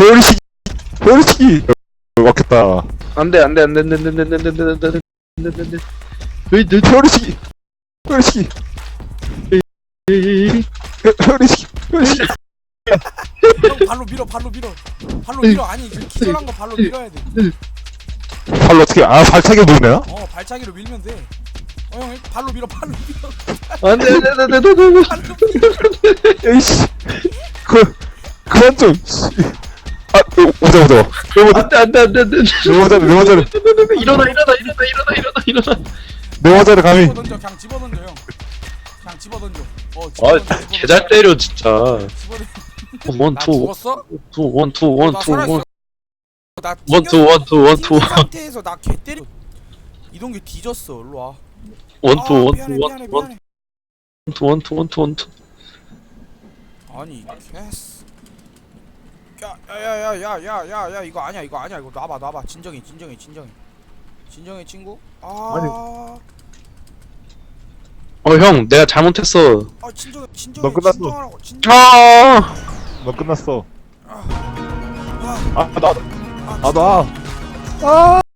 소리치기 소리치기 맞겠다 안돼 안돼 안돼 안돼 안돼 안돼 안돼 안돼 안돼 안돼 안돼 안돼 소리치기 소리치기 소리치기 소리치기 형 발로 밀어 발로 밀어 발로 밀어 아니 그 기절한 거 발로 밀어야 돼어 발로 어떻게 아 발차기 누르나? 발차기로 밀면 돼 어형 발로 밀어 발로 밀어 안돼 안돼 안돼 안돼 안돼 밀어 에이씨 그 그만 좀 씨. 아 오자 오자. 안돼 안돼 안돼 안돼. 내 모자를 내 모자를. 일어나 일어나 일어나 일어나 일어나 일어나. 내 모자를 감히. 집어 던져 그냥 집어 던져 형. 그냥 집어 던져. 어 집어 아 던져. 개잘. 때려 진짜. 집어 던져. 나 원투 죽었어? 투 원투 나 원투 원 나 원투 튕겨- 원투 원투 튕긴 상태에서 나 개 때려 이동규 뒤졌어 일로 와. 원투 아, 원투 미안해 미안해 원투 미안해. 원투 원투 원투. 아니 개스 야야야야야야야 이거 아니야 이거 아니야. 이거 놔봐 놔봐. 진정해 진정해 진정해. 진정해 친구? 아아 어 형 내가 잘못했어. 아, 진정해 진정해. 너 끝났어. 진정하라고 진정. 아 너 끝났어. 아아나 아, 아, 나. 아, 아,